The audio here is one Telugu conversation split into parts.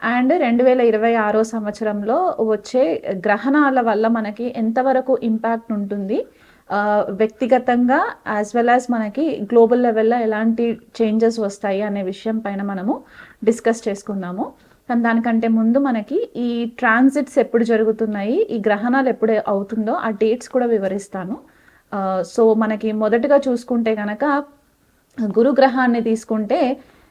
అండ్ రెండు వేల ఇరవై ఆరో సంవత్సరంలో వచ్చే గ్రహణాల వల్ల మనకి ఎంతవరకు ఇంపాక్ట్ ఉంటుంది? వ్యక్తిగతంగా యాజ్ వెల్ యాజ్ మనకి గ్లోబల్ లెవెల్లో ఎలాంటి చేంజెస్ వస్తాయి అనే విషయం పైన మనము డిస్కస్ చేసుకున్నాము కానీ దానికంటే ముందు మనకి ఈ ట్రాన్సిట్స్ ఎప్పుడు జరుగుతున్నాయి ఈ గ్రహణాలు ఎప్పుడు అవుతుందో ఆ డేట్స్ కూడా వివరిస్తాను. సో మనకి మొదటగా చూసుకుంటే కనుక గురుగ్రహాన్ని తీసుకుంటే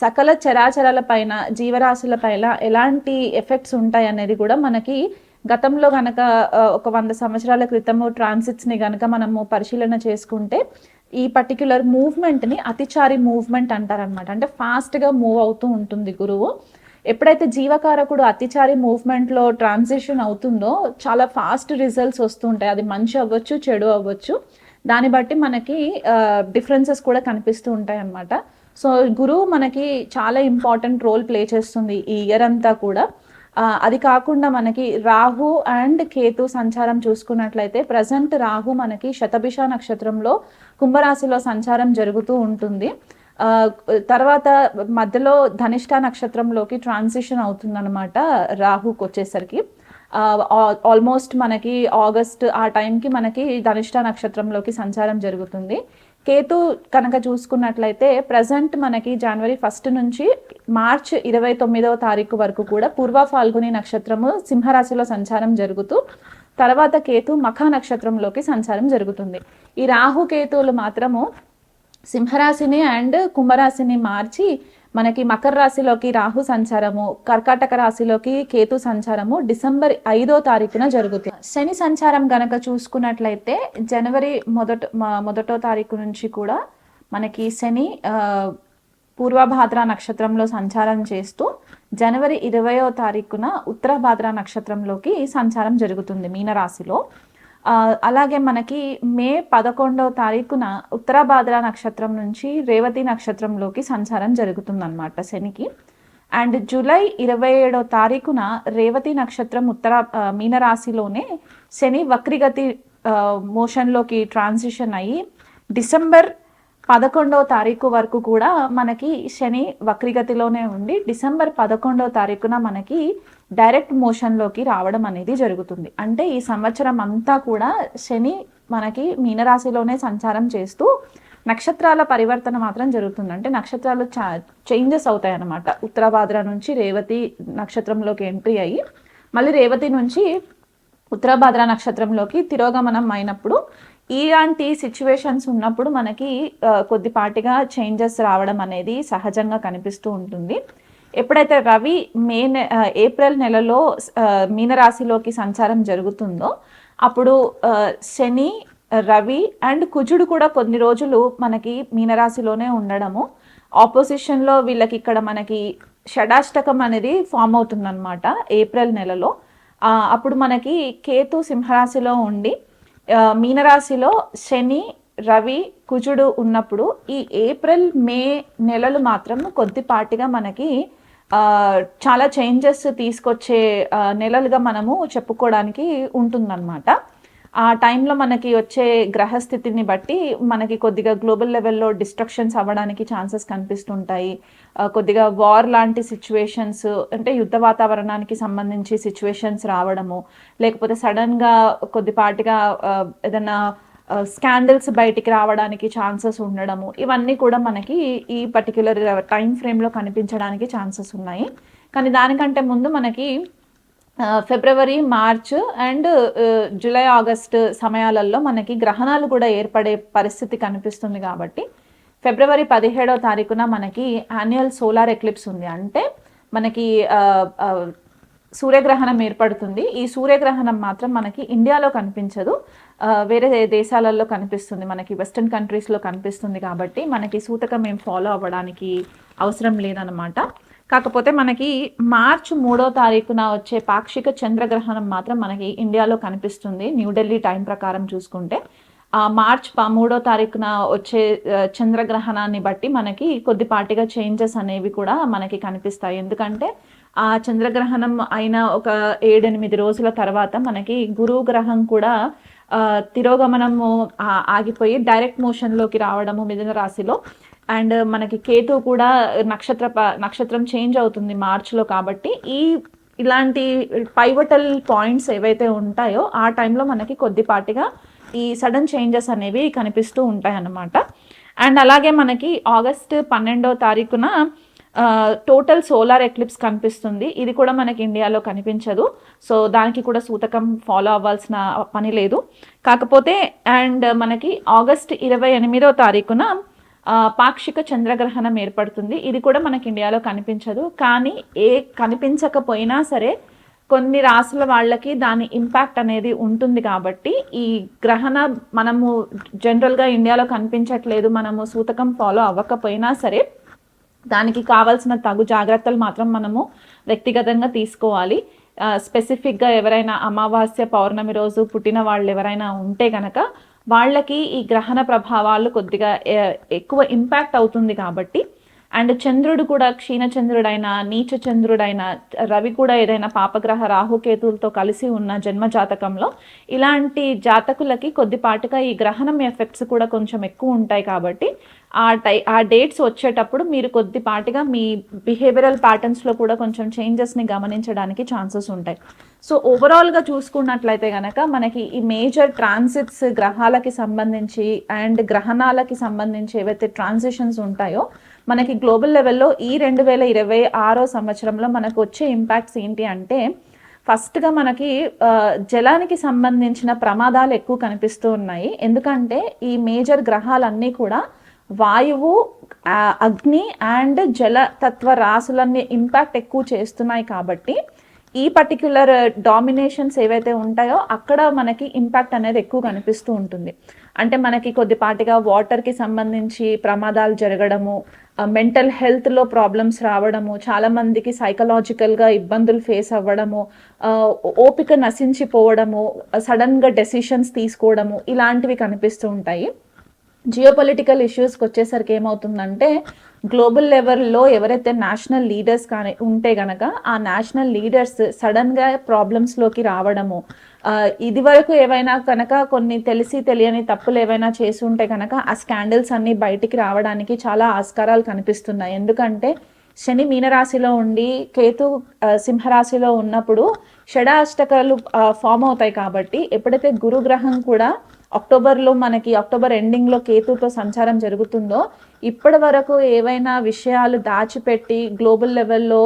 సకల చరాచరాల పైన జీవరాశుల పైన ఎలాంటి ఎఫెక్ట్స్ ఉంటాయి అనేది కూడా మనకి గతంలో గనక ఒక వంద సంవత్సరాల క్రితము ట్రాన్సిట్స్ని గనక మనము పరిశీలన చేసుకుంటే ఈ పర్టిక్యులర్ మూవ్మెంట్ని అతిచారి మూవ్మెంట్ అంటారనమాట అంటే ఫాస్ట్గా మూవ్ అవుతూ ఉంటుంది గురువు. ఎప్పుడైతే జీవకారకుడు అతిచారి మూవ్మెంట్లో ట్రాన్సిషన్ అవుతుందో చాలా ఫాస్ట్ రిజల్ట్స్ వస్తుంటాయి అది మంచి అవ్వచ్చు చెడు అవ్వచ్చు. దాన్ని బట్టి మనకి డిఫరెన్సెస్ కూడా కనిపిస్తూ ఉంటాయి అన్నమాట సో గురువు మనకి చాలా ఇంపార్టెంట్ రోల్ ప్లే చేస్తుంది ఈ ఇయర్ అంతా కూడా. అది కాకుండా మనకి రాహు అండ్ కేతు సంచారం చూసుకున్నట్లయితే ప్రజెంట్ రాహు మనకి శతభిష నక్షత్రంలో కుంభరాశిలో సంచారం జరుగుతూ ఉంటుంది. ఆ, తర్వాత మధ్యలో ధనిష్ట నక్షత్రంలోకి ట్రాన్సిషన్ అవుతుందన్నమాట రాహుకి వచ్చేసరికి. ఆల్మోస్ట్ మనకి ఆగస్ట్ ఆ టైంకి మనకి ధనిష్ట నక్షత్రంలోకి సంచారం జరుగుతుంది. కేతు కనుక చూసుకున్నట్లయితే ప్రజెంట్ మనకి జనవరి ఫస్ట్ నుంచి మార్చ్ ఇరవై తొమ్మిదవ తారీఖు వరకు కూడా పూర్వ ఫాల్గుని నక్షత్రము సింహరాశిలో సంచారం జరుగుతూ తర్వాత కేతు మఖ నక్షత్రంలోకి సంచారం జరుగుతుంది. ఈ రాహు కేతువులు మాత్రము సింహరాశిని అండ్ కుంభరాశిని మార్చి మనకి మకర రాశిలోకి రాహు సంచారము కర్కాటక రాశిలోకి కేతు సంచారము డిసెంబర్ ఐదో తారీఖున జరుగుతుంది. శని సంచారం గనక చూసుకున్నట్లయితే జనవరి మొదట మొదటో తారీఖు నుంచి కూడా మనకి శని ఆ, పూర్వభాద్ర నక్షత్రంలో సంచారం చేస్తూ జనవరి ఇరవయో తారీఖున ఉత్తర భాద్ర నక్షత్రంలోకి సంచారం జరుగుతుంది మీనరాశిలో. రాశిలో అలాగే మనకి మే పదకొండవ తారీఖున ఉత్తరాభాద్ర నక్షత్రం నుంచి రేవతి నక్షత్రంలోకి సంచారం జరుగుతుందన్నమాట శనికి. అండ్ జూలై ఇరవై ఏడో తారీఖున రేవతి నక్షత్రం ఉత్తర మీనరాశిలోనే శని వక్రిగతి మోషన్లోకి ట్రాన్సిషన్ అయ్యి డిసెంబర్ పదకొండవ తారీఖు వరకు కూడా మనకి శని వక్రిగతిలోనే ఉండి డిసెంబర్ పదకొండవ తారీఖున మనకి డైరెక్ట్ మోషన్లోకి రావడం అనేది జరుగుతుంది. అంటే ఈ సంవత్సరం అంతా కూడా శని మనకి మీనరాశిలోనే సంచారం చేస్తూ నక్షత్రాల పరివర్తన మాత్రం జరుగుతుంది. అంటే నక్షత్రాలు చేంజెస్ అవుతాయి అన్నమాట ఉత్తరాభాద్ర నుంచి రేవతి నక్షత్రంలోకి ఎంట్రీ అయ్యి మళ్ళీ రేవతి నుంచి ఉత్తరాభాద్ర నక్షత్రంలోకి తిరోగమనం అయినప్పుడు ఇలాంటి సిచ్యువేషన్స్ ఉన్నప్పుడు మనకి కొద్దిపాటిగా చేంజెస్ రావడం అనేది సహజంగా కనిపిస్తూ ఉంటుంది. ఎప్పుడైతే రవి మే నె ఏప్రిల్ నెలలో మీనరాశిలోకి సంచారం జరుగుతుందో అప్పుడు శని రవి అండ్ కుజుడు కూడా కొన్ని రోజులు మనకి మీనరాశిలోనే ఉండడము. ఆపోజిషన్లో వీళ్ళకి ఇక్కడ మనకి షడాష్టకం అనేది ఫామ్ అవుతుందన్నమాట ఏప్రిల్ నెలలో. అప్పుడు మనకి కేతు సింహరాశిలో ఉండి మీనరాశిలో శని రవి కుజుడు ఉన్నప్పుడు ఈ ఏప్రిల్ మే నెలలు మాత్రం కొద్దిపాటిగా మనకి చాలా చేంజెస్ తీసుకొచ్చే నెలలుగా మనము చెప్పుకోవడానికి ఉంటుందన్నమాట. ఆ టైంలో మనకి వచ్చే గ్రహస్థితిని బట్టి మనకి కొద్దిగా గ్లోబల్ లెవెల్లో డిస్ట్రక్షన్స్ అవ్వడానికి ఛాన్సెస్ కనిపిస్తుంటాయి. కొద్దిగా వార్ లాంటి సిచ్యువేషన్స్ అంటే యుద్ధ వాతావరణానికి సంబంధించి సిచ్యువేషన్స్ రావడము లేకపోతే సడన్గా కొద్దిపాటిగా ఏదైనా స్కాండల్స్ బయటికి రావడానికి ఛాన్సెస్ ఉండడము ఇవన్నీ కూడా మనకి ఈ పర్టిక్యులర్ టైం ఫ్రేమ్లో కనిపించడానికి ఛాన్సెస్ ఉన్నాయి. కానీ దానికంటే ముందు మనకి February March and July August సమయాలలో మనకి గ్రహణాలు కూడా ఏర్పడే పరిస్థితి కనిపిస్తుంది కాబట్టి ఫిబ్రవరి పదిహేడవ తారీఖున మనకి యాన్యువల్ సోలార్ ఎక్లిప్స్ ఉంది. అంటే మనకి సూర్యగ్రహణం ఏర్పడుతుంది. ఈ సూర్యగ్రహణం మాత్రం మనకి ఇండియాలో కనిపించదు. వేరే దేశాలలో కనిపిస్తుంది. మనకి వెస్ట్రన్ కంట్రీస్లో కనిపిస్తుంది కాబట్టి మనకి సూతకం ఏం ఫాలో అవ్వడానికి అవసరం లేదనమాట కాకపోతే మనకి మార్చ్ మూడో తారీఖున వచ్చే పాక్షిక చంద్రగ్రహణం మాత్రం మనకి ఇండియాలో కనిపిస్తుంది న్యూఢిల్లీ టైం ప్రకారం చూసుకుంటే. ఆ మార్చ్ మూడో తారీఖున వచ్చే చంద్రగ్రహణాన్ని బట్టి మనకి కొద్దిపాటిగా చేంజెస్ అనేవి కూడా మనకి కనిపిస్తాయి. ఎందుకంటే ఆ చంద్రగ్రహణం అయిన ఒక ఏడెనిమిది రోజుల తర్వాత మనకి గురువు గ్రహం కూడా తిరోగమనము ఆగిపోయి డైరెక్ట్ మోషన్లోకి రావడము మిథున రాశిలో అండ్ మనకి కేతు కూడా నక్షత్ర ప- నక్షత్రం చేంజ్ అవుతుంది మార్చ్లో కాబట్టి ఈ ఇలాంటి పైవటల్ పాయింట్స్ ఏవైతే ఉంటాయో ఆ టైంలో మనకి కొద్దిపాటిగా ఈ సడన్ చేంజెస్ అనేవి కనిపిస్తూ ఉంటాయి అన్నమాట అండ్ అలాగే మనకి ఆగస్ట్ పన్నెండో తారీఖున టోటల్ సోలార్ ఎక్లిప్స్ కనిపిస్తుంది. ఇది కూడా మనకి ఇండియాలో కనిపించదు. సో దానికి కూడా సూతకం ఫాలో అవ్వాల్సిన పని లేదు. కాకపోతే అండ్ మనకి ఆగస్ట్ ఇరవై ఎనిమిదో తారీఖున పాక్షిక చంద్రగ్రహణం ఏర్పడుతుంది. ఇది కూడా మనకి ఇండియాలో కనిపించదు. కానీ ఏ కనిపించకపోయినా సరే కొన్ని రాసుల వాళ్ళకి దాని ఇంపాక్ట్ అనేది ఉంటుంది కాబట్టి ఈ గ్రహణ మనము జనరల్గా ఇండియాలో కనిపించట్లేదు. మనము సూతకం ఫాలో అవ్వకపోయినా సరే దానికి కావాల్సిన తగు జాగ్రత్తలు మాత్రం మనము వ్యక్తిగతంగా తీసుకోవాలి. స్పెసిఫిక్గా ఎవరైనా అమావాస్య పౌర్ణమి రోజు పుట్టిన వాళ్ళు ఎవరైనా ఉంటే గనక వాళ్ళకి ఈ గ్రహణ ప్రభావాలు కొద్దిగా ఎక్కువ ఇంపాక్ట్ అవుతుంది కాబట్టి. అండ్ చంద్రుడు కూడా క్షీణ చంద్రుడైన నీచ చంద్రుడైనా రవి కూడా ఏదైనా పాపగ్రహ రాహుకేతులతో కలిసి ఉన్న జన్మ జాతకంలో ఇలాంటి జాతకులకి కొద్దిపాటుగా ఈ గ్రహణం ఎఫెక్ట్స్ కూడా కొంచెం ఎక్కువ ఉంటాయి కాబట్టి ఆ టై ఆ డేట్స్ వచ్చేటప్పుడు మీరు కొద్దిపాటిగా మీ బిహేవియరల్ ప్యాటర్న్స్లో కూడా కొంచెం చేంజెస్ని గమనించడానికి ఛాన్సెస్ ఉంటాయి. సో ఓవరాల్గా చూసుకున్నట్లయితే కనుక మనకి ఈ మేజర్ ట్రాన్సిట్స్ గ్రహాలకి సంబంధించి అండ్ గ్రహణాలకి సంబంధించి ఏవైతే ట్రాన్సిషన్స్ ఉంటాయో మనకి గ్లోబల్ లెవెల్లో ఈ రెండు వేల ఇరవై ఆరో సంవత్సరంలో మనకు వచ్చే ఇంపాక్ట్స్ ఏంటి అంటే ఫస్ట్గా మనకి జలానికి సంబంధించిన ప్రమాదాలు ఎక్కువ కనిపిస్తూ ఉన్నాయి. ఎందుకంటే ఈ మేజర్ గ్రహాలన్నీ కూడా వాయువు అగ్ని అండ్ జల తత్వ రాసులన్నీ ఇంపాక్ట్ ఎక్కువ చేస్తున్నాయి కాబట్టి ఈ పర్టిక్యులర్ డామినేషన్స్ ఏవైతే ఉంటాయో అక్కడ మనకి ఇంపాక్ట్ అనేది ఎక్కువ కనిపిస్తూ ఉంటుంది. అంటే మనకి కొద్దిపాటిగా వాటర్కి సంబంధించి ప్రమాదాలు జరగడము మెంటల్ హెల్త్లో ప్రాబ్లమ్స్ రావడము చాలా మందికి సైకలాజికల్గా ఇబ్బందులు ఫేస్ అవ్వడము ఓపిక నశించిపోవడము సడన్గా డెసిషన్స్ తీసుకోవడము ఇలాంటివి కనిపిస్తూ ఉంటాయి. జియో పొలిటికల్ ఇష్యూస్కి వచ్చేసరికి ఏమవుతుందంటే గ్లోబల్ లెవెల్లో ఎవరైతే నేషనల్ లీడర్స్ కానీ ఉంటే గనక ఆ నేషనల్ లీడర్స్ సడన్గా ప్రాబ్లమ్స్లోకి రావడము ఇది వరకు ఏవైనా కనుక కొన్ని తెలిసి తెలియని తప్పులు ఏవైనా చేసి ఉంటే కనుక ఆ స్కాండల్స్ అన్నీ బయటికి రావడానికి చాలా ఆస్కారాలు కనిపిస్తున్నాయి. ఎందుకంటే శని మీనరాశిలో ఉండి కేతు సింహరాశిలో ఉన్నప్పుడు షడాష్టకాలు ఫామ్ అవుతాయి కాబట్టి ఎప్పుడైతే గురుగ్రహం కూడా అక్టోబర్లో మనకి అక్టోబర్ ఎండింగ్లో కేతుతో సంచారం జరుగుతుందో ఇప్పటి వరకు ఏవైనా విషయాలు దాచిపెట్టి గ్లోబల్ లెవెల్లో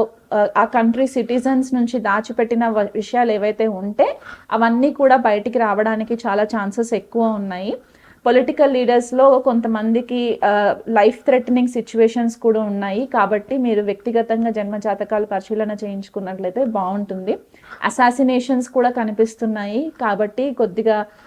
ఆ, కంట్రీ సిటిజన్స్ నుంచి దాచిపెట్టిన విషయాలు ఏవైతే ఉంటే అవన్నీ కూడా బయటికి రావడానికి చాలా ఛాన్సెస్ ఎక్కువ ఉన్నాయి. పొలిటికల్ లీడర్స్లో కొంతమందికి లైఫ్ థ్రెటనింగ్ సిచ్యువేషన్స్ కూడా ఉన్నాయి. కాబట్టి మీరు వ్యక్తిగతంగా జన్మ జాతకాలు పరిశీలన చేయించుకున్నట్లయితే బాగుంటుంది. అసాసినేషన్స్ కూడా కనిపిస్తున్నాయి. కాబట్టి కొద్దిగా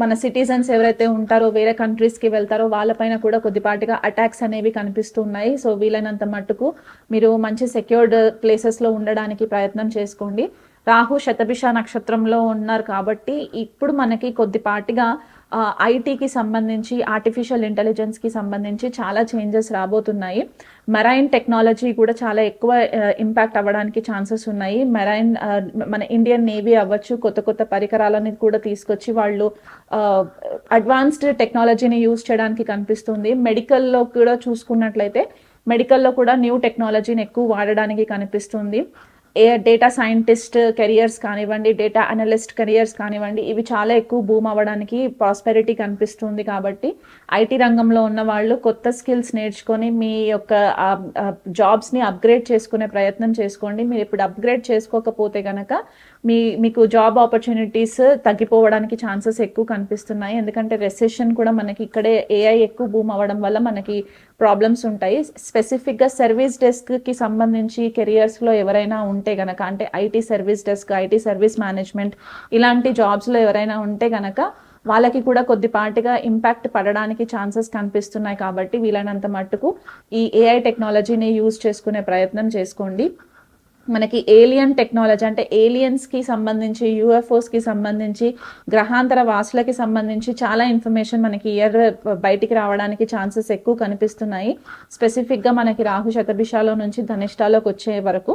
మన సిటిజన్స్ ఎవరైతే ఉంటారో వేరే కంట్రీస్కి వెళ్తారో వాళ్ళపైన కూడా కొద్దిపాటిగా అటాక్స్ అనేవి కనిపిస్తున్నాయి సో వీలైనంత మట్టుకు మీరు మంచి సెక్యూర్డ్ ప్లేసెస్లో ఉండడానికి ప్రయత్నం చేసుకోండి. రాహు శతభిష నక్షత్రంలో ఉన్నారు కాబట్టి ఇప్పుడు మనకి కొద్దిపాటిగా ఐటీకి సంబంధించి ఆర్టిఫిషియల్ ఇంటెలిజెన్స్కి సంబంధించి చాలా చేంజెస్ రాబోతున్నాయి. మెరైన్ టెక్నాలజీ కూడా చాలా ఎక్కువ ఇంపాక్ట్ అవ్వడానికి ఛాన్సెస్ ఉన్నాయి. మెరైన్ మన ఇండియన్ నేవీ అవ్వచ్చు కొత్త కొత్త పరికరాలని కూడా తీసుకొచ్చి వాళ్ళు అడ్వాన్స్డ్ టెక్నాలజీని యూజ్ చేయడానికి కనిపిస్తుంది. మెడికల్లో కూడా చూసుకున్నట్లయితే మెడికల్లో కూడా న్యూ టెక్నాలజీని ఎక్కువ వాడడానికి కనిపిస్తుంది. ఏ డేటా సైంటిస్ట్ కెరియర్స్ కానివ్వండి డేటా అనలిస్ట్ కెరియర్స్ కానివ్వండి ఇవి చాలా ఎక్కువ బూమ్ అవ్వడానికి ప్రాస్పెరిటీ కనిపిస్తుంది కాబట్టి ఐటీ రంగంలో ఉన్న వాళ్ళు కొత్త స్కిల్స్ నేర్చుకొని మీ యొక్క జాబ్స్ని అప్గ్రేడ్ చేసుకునే ప్రయత్నం చేసుకోండి. మీరు ఇప్పుడు అప్గ్రేడ్ చేసుకోకపోతే కనుక మీ మీకు జాబ్ ఆపర్చునిటీస్ తగ్గిపోవడానికి ఛాన్సెస్ ఎక్కువ కనిపిస్తున్నాయి. ఎందుకంటే రెసెషన్ కూడా మనకి ఇక్కడే ఏఐ ఎక్కువ బూమ్ అవ్వడం వల్ల మనకి ప్రాబ్లమ్స్ ఉంటాయి. స్పెసిఫిక్గా సర్వీస్ డెస్క్కి సంబంధించి కెరియర్స్లో ఎవరైనా ఉంటే గనక అంటే IT service desk IT service management ఇలాంటి జాబ్స్లో ఎవరైనా ఉంటే గనక వాళ్ళకి కూడా కొద్దిపాటిగా ఇంపాక్ట్ పడడానికి ఛాన్సెస్ కనిపిస్తున్నాయి కాబట్టి వీలైనంత మట్టుకు ఈ ఏఐ టెక్నాలజీని యూజ్ చేసుకునే ప్రయత్నం చేసుకోండి. మనకి ఏలియన్ టెక్నాలజీ అంటే ఏలియన్స్కి సంబంధించి యూఎఫ్ఓస్కి సంబంధించి గ్రహాంతర వాసులకి సంబంధించి చాలా ఇన్ఫర్మేషన్ మనకి ఇయర్ బయటికి రావడానికి ఛాన్సెస్ ఎక్కువ కనిపిస్తున్నాయి. స్పెసిఫిక్గా మనకి రాహు శతభిషాలో నుంచి ధనిష్టాలోకి వచ్చే వరకు.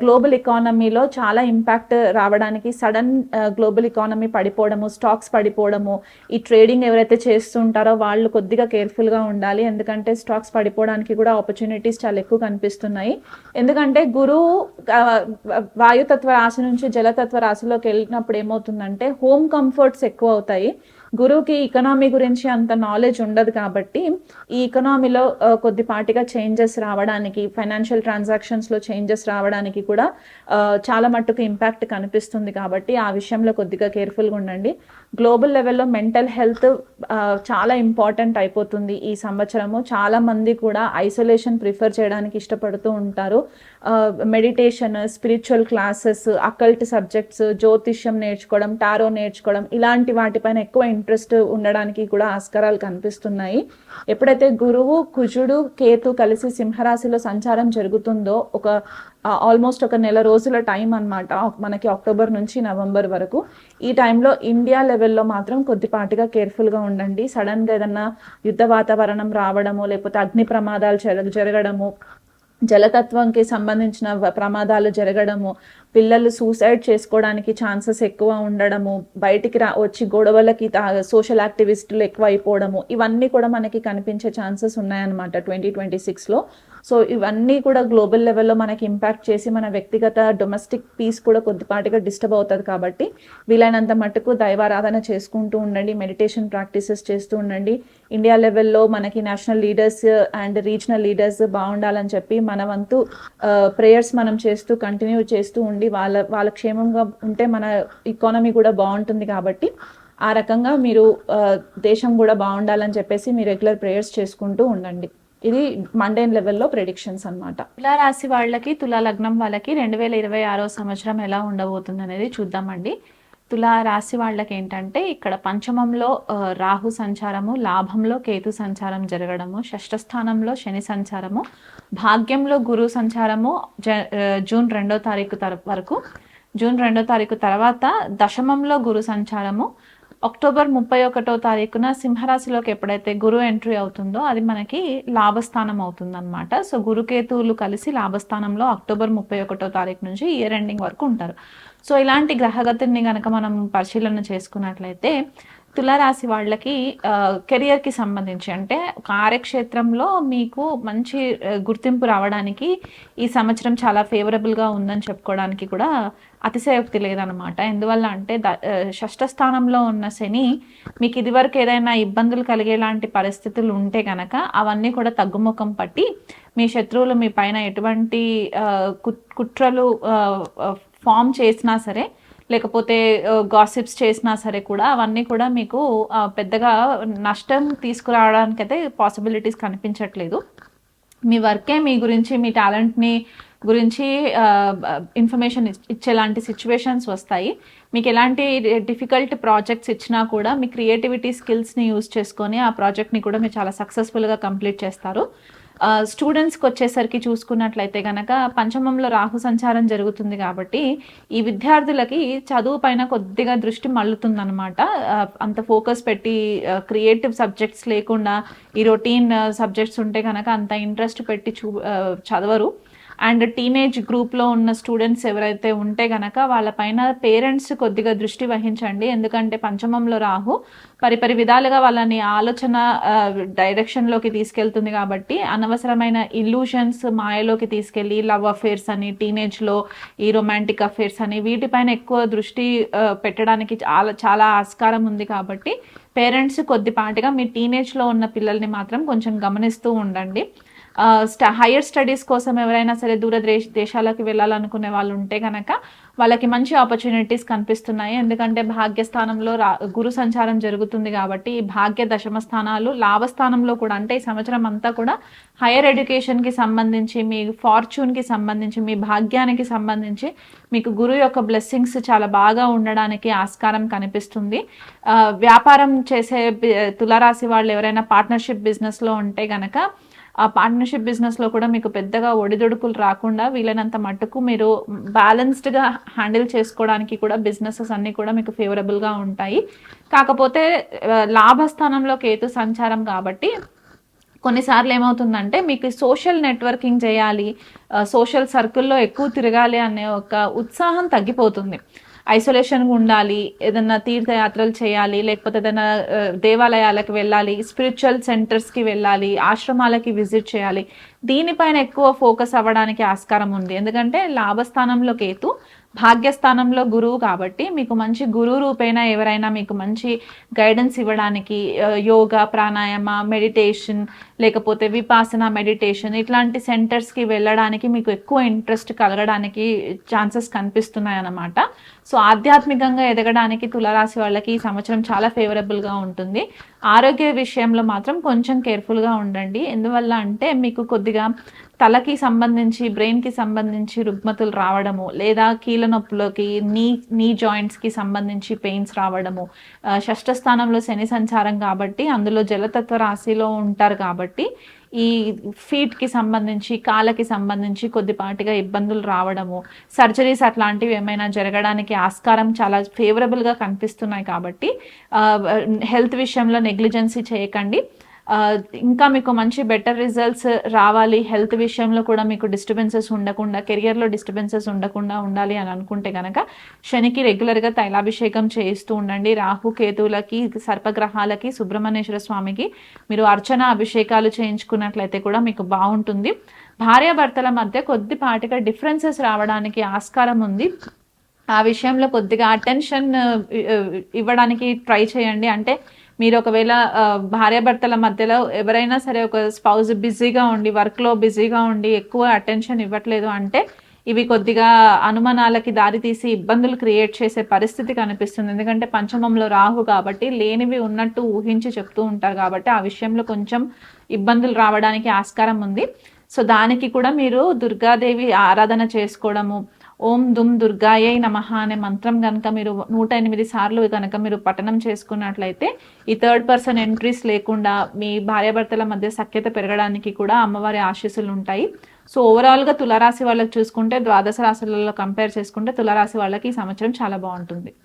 గ్లోబల్ ఎకానమీలో చాలా ఇంపాక్ట్ రావడానికి సడన్ గ్లోబల్ ఎకానమీ పడిపోవడము స్టాక్స్ పడిపోవడము ఈ ట్రేడింగ్ ఎవరైతే చేస్తుంటారో వాళ్ళు కొద్దిగా కేర్ఫుల్గా ఉండాలి. ఎందుకంటే స్టాక్స్ పడిపోవడానికి కూడా ఆపర్చునిటీస్ చాలా ఎక్కువ కనిపిస్తున్నాయి. ఎందుకంటే గురువు వాయుతత్వ రాశి నుంచి జలతత్వ రాశిలోకి వెళ్ళినప్పుడు ఏమవుతుందంటే హోమ్ కంఫర్ట్స్ ఎక్కువ అవుతాయి. గురువుకి ఎకనామీ గురించి అంత నాలెడ్జ్ ఉండదు కాబట్టి ఈ ఎకనామీలో కొద్దిపాటిగా చేంజెస్ రావడానికి ఫైనాన్షియల్ ట్రాన్సాక్షన్స్లో చేంజెస్ రావడానికి కూడా చాలా మట్టుకు ఇంపాక్ట్ కనిపిస్తుంది కాబట్టి ఆ విషయంలో కొద్దిగా కేర్ఫుల్గా ఉండండి. గ్లోబల్ లెవెల్లో మెంటల్ హెల్త్ చాలా ఇంపార్టెంట్ అయిపోతుంది ఈ సంవత్సరము. చాలా మంది కూడా ఐసోలేషన్ ప్రిఫర్ చేయడానికి ఇష్టపడుతూ ఉంటారు. Meditation spiritual classes occult subjects జ్యోతిష్యం నేర్చుకోవడం టారో నేర్చుకోవడం ఇలాంటి వాటిపైన ఎక్కువ ఇంట్రెస్ట్ ఉండడానికి కూడా ఆస్కారాలు కనిపిస్తున్నాయి. ఎప్పుడైతే గురువు కుజుడు కేతు కలిసి సింహరాశిలో సంచారం జరుగుతుందో ఒక ఆల్మోస్ట్ ఒక నెల రోజుల టైం అన్నమాట మనకి అక్టోబర్ నుంచి నవంబర్ వరకు. ఈ టైంలో ఇండియా లెవెల్లో మాత్రం కొద్దిపాటిగా కేర్ఫుల్గా ఉండండి. సడన్గా ఏదన్నా యుద్ధ వాతావరణం రావడము లేకపోతే అగ్ని ప్రమాదాలు జరగ జరగడము జలతత్వంకి సంబంధించిన ప్రమాదాలు జరగడము పిల్లలు సూసైడ్ చేసుకోవడానికి ఛాన్సెస్ ఎక్కువ ఉండడము బయటికి రా వచ్చి గొడవలకి సోషల్ యాక్టివిస్టులు ఎక్కువ అయిపోవడము ఇవన్నీ కూడా మనకి కనిపించే ఛాన్సెస్ ఉన్నాయన్నమాట ట్వంటీ ట్వంటీ సిక్స్లో సో ఇవన్నీ కూడా గ్లోబల్ లెవెల్లో మనకి ఇంపాక్ట్ చేసి మన వ్యక్తిగత డొమెస్టిక్ పీస్ కూడా కొద్దిపాటిగా డిస్టర్బ్ అవుతుంది కాబట్టి వీలైనంత మట్టుకు దైవారాధన చేసుకుంటూ ఉండండి మెడిటేషన్ ప్రాక్టీసెస్ చేస్తూ ఉండండి. ఇండియా లెవెల్లో మనకి national leaders and regional leaders బాగుండాలని చెప్పి మన వంతు ప్రేయర్స్ మనం చేస్తూ కంటిన్యూ చేస్తూ ఉండి వాళ్ళ వాళ్ళ క్షేమంగా ఉంటే మన ఇకానమీ కూడా బాగుంటుంది కాబట్టి ఆ రకంగా మీరు దేశం కూడా బాగుండాలని చెప్పేసి మీ రెగ్యులర్ ప్రేయర్స్ చేసుకుంటూ ఉండండి. ఇది మండేన్ లెవెల్లో ప్రెడిక్షన్స్ అన్నమాట. తులా రాశి వాళ్ళకి తులా లగ్నం వాళ్ళకి రెండు వేల ఇరవై ఆరో సంవత్సరం ఎలా ఉండబోతుంది అనేది చూద్దామండి. తులా రాశి వాళ్ళకి ఏంటంటే ఇక్కడ పంచమంలో రాహు సంచారము లాభంలో కేతు సంచారం జరగడము షష్ఠ స్థానంలో శని సంచారము భాగ్యంలో గురు సంచారము జ జూన్ రెండో తారీఖు తర- వరకు. జూన్ రెండో తారీఖు తర్వాత దశమంలో గురు సంచారము అక్టోబర్ ముప్పై ఒకటో తారీఖున సింహరాశిలోకి ఎప్పుడైతే గురు ఎంట్రీ అవుతుందో అది మనకి లాభస్థానం అవుతుందన్నమాట. సో గురుకేతువులు కలిసి లాభస్థానంలో అక్టోబర్ ముప్పై ఒకటో తారీఖు నుంచి ఇయర్ ఎండింగ్ వరకు ఉంటారు. సో ఇలాంటి గ్రహగతిని కనుక మనం పరిశీలన చేసుకున్నట్లయితే తులారాశి వాళ్ళకి కెరియర్కి సంబంధించి అంటే కార్యక్షేత్రంలో మీకు మంచి గుర్తింపు రావడానికి ఈ సంవత్సరం చాలా ఫేవరబుల్గా ఉందని చెప్పుకోవడానికి కూడా అతిశయోక్తి లేదనమాట ఎందువల్ల అంటే ద షష్ఠ స్థానంలో ఉన్న శని మీకు ఇదివరకు ఏదైనా ఇబ్బందులు కలిగేలాంటి పరిస్థితులు ఉంటే కనుక అవన్నీ కూడా తగ్గుముఖం పట్టి మీ శత్రువులు మీ పైన ఎటువంటి కు కుట్రలు ఫామ్ చేసినా సరే లేకపోతే గాసిప్స్ చేసినా సరే కూడా అవన్నీ కూడా మీకు పెద్దగా నష్టం తీసుకురావడానికి అయితే పాసిబిలిటీస్ కనిపించట్లేదు. మీ వర్కే మీ గురించి మీ టాలెంట్ని గురించి ఇన్ఫర్మేషన్ ఇచ్చేలాంటి సిచ్యువేషన్స్ వస్తాయి. మీకు ఎలాంటి డిఫికల్ట్ ప్రాజెక్ట్స్ ఇచ్చినా కూడా మీ క్రియేటివిటీ స్కిల్స్ని యూజ్ చేసుకొని ఆ ప్రాజెక్ట్ని కూడా మీరు చాలా సక్సెస్ఫుల్గా కంప్లీట్ చేస్తారు. స్టూడెంట్స్కి వచ్చేసరికి చూసుకున్నట్లయితే కనుక పంచమంలో రాహు సంచారం జరుగుతుంది కాబట్టి ఈ విద్యార్థులకి చదువు పైన కొద్దిగా దృష్టి మళ్ళుతుందనమాట అంత ఫోకస్ పెట్టి క్రియేటివ్ సబ్జెక్ట్స్ లేకుండా ఈ రొటీన్ సబ్జెక్ట్స్ ఉంటే కనుక అంత ఇంట్రెస్ట్ పెట్టి చూ చదవరు. అండ్ టీనేజ్ గ్రూప్లో ఉన్న స్టూడెంట్స్ ఎవరైతే ఉంటే గనక వాళ్ళపైన పేరెంట్స్ కొద్దిగా దృష్టి వహించండి. ఎందుకంటే పంచమంలో రాహు పరిపరి విధాలుగా వాళ్ళని ఆలోచన డైరెక్షన్లోకి తీసుకెళ్తుంది కాబట్టి అనవసరమైన ఇల్యూషన్స్ మాయలోకి తీసుకెళ్ళి లవ్ అఫేర్స్ అని టీనేజ్లో ఈ రొమాంటిక్ అఫేర్స్ అని వీటిపైన ఎక్కువ దృష్టి పెట్టడానికి చాలా చాలా ఆస్కారం ఉంది కాబట్టి పేరెంట్స్ కొద్దిపాటిగా మీ టీనేజ్లో ఉన్న పిల్లల్ని మాత్రం కొంచెం గమనిస్తూ ఉండండి. హైయర్ స్టడీస్ కోసం ఎవరైనా సరే దూర దేశాలకు వెళ్ళాలనుకునే వాళ్ళు ఉంటే కనుక వాళ్ళకి మంచి ఆపర్చునిటీస్ కనిపిస్తున్నాయి. ఎందుకంటే భాగ్యస్థానంలో రా గురు సంచారం జరుగుతుంది కాబట్టి ఈ భాగ్య దశమ స్థానాలు లాభస్థానంలో కూడా అంటే ఈ సంవత్సరం అంతా కూడా హైయర్ ఎడ్యుకేషన్కి సంబంధించి మీ ఫార్చ్యూన్కి సంబంధించి మీ భాగ్యానికి సంబంధించి మీకు గురు యొక్క బ్లెస్సింగ్స్ చాలా బాగా ఉండడానికి ఆస్కారం కనిపిస్తుంది. వ్యాపారం చేసే తులరాశి తులారాశి వాళ్ళు ఎవరైనా పార్ట్నర్షిప్ బిజినెస్లో ఉంటే గనక ఆ పార్ట్నర్షిప్ బిజినెస్లో కూడా మీకు పెద్దగా ఒడిదుడుకులు రాకుండా వీలైనంత మట్టుకు మీరు బ్యాలెన్స్డ్గా హ్యాండిల్ చేసుకోవడానికి కూడా బిజినెసెస్ అన్నీ కూడా మీకు ఫేవరబుల్గా ఉంటాయి. కాకపోతే లాభస్థానంలో కేతు సంచారం కాబట్టి కొన్నిసార్లు ఏమవుతుందంటే మీకు సోషల్ నెట్వర్కింగ్ చేయాలి సోషల్ సర్కిల్లో ఎక్కువ తిరగాలి అనే ఒక ఉత్సాహం తగ్గిపోతుంది. ఐసోలేషన్గా ఉండాలి ఏదైనా తీర్థయాత్రలు చేయాలి లేకపోతే ఏదైనా దేవాలయాలకు వెళ్ళాలి స్పిరిచువల్ సెంటర్స్కి వెళ్ళాలి ఆశ్రమాలకి విజిట్ చేయాలి. దీనిపైన ఎక్కువ ఫోకస్ అవ్వడానికి ఆస్కారం ఉంది. ఎందుకంటే లాభస్థానంలో కేతు భాగ్యస్థానంలో గురువు కాబట్టి మీకు మంచి గురువు రూపేణా ఎవరైనా మీకు మంచి గైడెన్స్ ఇవ్వడానికి యోగా ప్రాణాయామ మెడిటేషన్ లేకపోతే విపాసన మెడిటేషన్ ఇట్లాంటి సెంటర్స్కి వెళ్ళడానికి మీకు ఎక్కువ ఇంట్రెస్ట్ కలగడానికి ఛాన్సెస్ కనిపిస్తున్నాయి అన్నమాట సో ఆధ్యాత్మికంగా ఎదగడానికి తులరాశి వాళ్ళకి ఈ సంవత్సరం చాలా ఫేవరబుల్గా ఉంటుంది. ఆరోగ్య విషయంలో మాత్రం కొంచెం కేర్ఫుల్గా ఉండండి. ఎందువల్ల అంటే మీకు కొద్దిగా తలకి సంబంధించి బ్రెయిన్కి సంబంధించి రుగ్మతులు రావడము లేదా కీళ్ళ నొప్పులకి నీ నీ జాయింట్స్కి సంబంధించి పెయిన్స్ రావడము షష్టస్థానంలో శని సంచారం కాబట్టి అందులో జలతత్వ రాశిలో ఉంటారు కాబట్టి ఈ ఫీట్కి సంబంధించి కాళ్ళకి సంబంధించి కొద్దిపాటిగా ఇబ్బందులు రావడము సర్జరీస్ అట్లాంటివి ఏమైనా జరగడానికి ఆస్కారం చాలా ఫేవరబుల్గా కనిపిస్తున్నాయి కాబట్టి హెల్త్ విషయంలో నెగ్లిజెన్సీ చేయకండి. ఇంకా మీకు మంచి బెటర్ రిజల్ట్స్ రావాలి. హెల్త్ విషయంలో కూడా మీకు డిస్టర్బెన్సెస్ ఉండకుండా కెరియర్లో డిస్టర్బెన్సెస్ ఉండకుండా ఉండాలి అని అనుకుంటే కనుక శనికి రెగ్యులర్గా తైలాభిషేకం చేయిస్తూ ఉండండి. రాహు కేతువులకి సర్పగ్రహాలకి సుబ్రహ్మణ్యేశ్వర స్వామికి మీరు అర్చన అభిషేకాలు చేయించుకున్నట్లయితే కూడా మీకు బాగుంటుంది. భార్యాభర్తల మధ్య కొద్దిపాటిగా డిఫరెన్సెస్ రావడానికి ఆస్కారం ఉంది. ఆ విషయంలో కొద్దిగా అటెన్షన్ ఇవ్వడానికి ట్రై చేయండి. అంటే మీరు ఒకవేళ భార్యాభర్తల మధ్యలో ఎవరైనా సరే ఒక స్పౌజ్ బిజీగా ఉండి వర్క్లో బిజీగా ఉండి ఎక్కువ అటెన్షన్ ఇవ్వట్లేదు అంటే ఇవి కొద్దిగా అనుమానాలకి దారితీసి ఇబ్బందులు క్రియేట్ చేసే పరిస్థితి కనిపిస్తుంది. ఎందుకంటే పంచమంలో రాహు కాబట్టి లేనివి ఉన్నట్టు ఊహించి చెప్తూ ఉంటారు కాబట్టి ఆ విషయంలో కొంచెం ఇబ్బందులు రావడానికి ఆస్కారం ఉంది. సో దానికి కూడా మీరు దుర్గాదేవి ఆరాధన చేసుకోవడము ఓం దుమ్ దుర్గాయై నమః అనే మంత్రం కనుక మీరు నూట ఎనిమిది సార్లు కనుక మీరు పఠనం చేసుకున్నట్లయితే ఈ థర్డ్ పర్సన్ ఎంట్రీస్ లేకుండా మీ భార్యాభర్తల మధ్య సఖ్యత పెరగడానికి కూడా అమ్మవారి ఆశీస్సులు ఉంటాయి. సో ఓవరాల్గా తులారాశి వాళ్ళకి చూసుకుంటే ద్వాదశ రాశులలో కంపేర్ చేసుకుంటే తులారాశి వాళ్ళకి ఈ సంవత్సరం చాలా బాగుంటుంది.